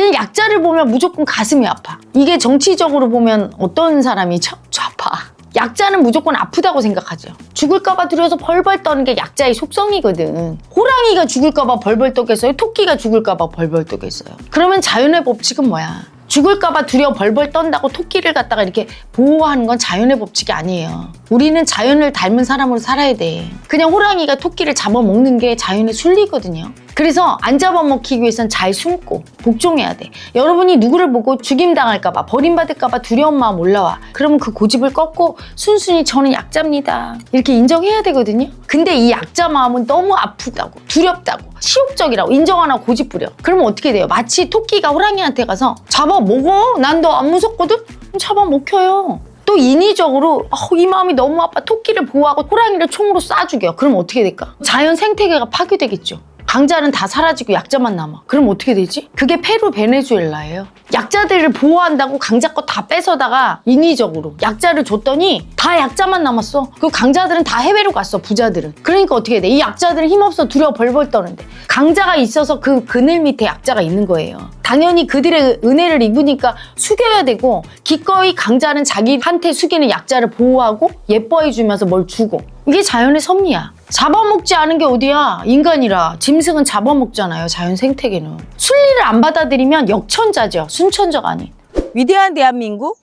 그냥 약자를 보면 무조건 가슴이 아파. 이게 정치적으로 보면 어떤 사람이죠? 좌파. 약자는 무조건 아프다고 생각하죠. 죽을까봐 두려워서 벌벌 떠는 게 약자의 속성이거든. 호랑이가 죽을까봐 벌벌 떠겠어요? 토끼가 죽을까봐 벌벌 떠겠어요? 그러면 자연의 법칙은 뭐야? 죽을까봐 두려워 벌벌 떤다고 토끼를 갖다가 이렇게 보호하는 건 자연의 법칙이 아니에요. 우리는 자연을 닮은 사람으로 살아야 돼. 그냥 호랑이가 토끼를 잡아먹는 게 자연의 순리거든요. 그래서 안 잡아먹히기 위해선 잘 숨고 복종해야 돼. 여러분이 누구를 보고 죽임당할까봐 버림받을까봐 두려운 마음 올라와. 그러면 그 고집을 꺾고 순순히 저는 약자입니다. 이렇게 인정해야 되거든요. 근데 이 약자 마음은 너무 아프다고 두렵다고 치욕적이라고 인정 안 하고 고집 부려. 그러면 어떻게 돼요? 마치 토끼가 호랑이한테 가서 잡아 먹어. 난 너 안 무섭거든? 그럼 잡아 먹혀요. 또 인위적으로 어, 이 마음이 너무 아파 토끼를 보호하고 호랑이를 총으로 쏴 죽여. 그럼 어떻게 될까? 자연 생태계가 파괴되겠죠. 강자는 다 사라지고 약자만 남아. 그럼 어떻게 되지? 그게 페루 베네수엘라예요. 약자들을 보호한다고 강자 거 다 뺏어다가 인위적으로 약자를 줬더니 다 약자만 남았어. 그 강자들은 다 해외로 갔어. 부자들은. 그러니까 어떻게 돼? 이 약자들은 힘없어 두려워 벌벌 떠는데 강자가 있어서 그 그늘 밑에 약자가 있는 거예요. 당연히 그들의 은혜를 입으니까 숙여야 되고 기꺼이 강자는 자기한테 숙이는 약자를 보호하고 예뻐해 주면서 뭘 주고 이게 자연의 섭리야. 잡아먹지 않은 게 어디야? 인간이라. 짐승은 잡아먹잖아요. 자연 생태계는. 순리를 안 받아들이면 역천자죠. 순천자가 아닌. 위대한 대한민국,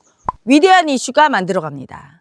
위대한 이슈가 만들어갑니다.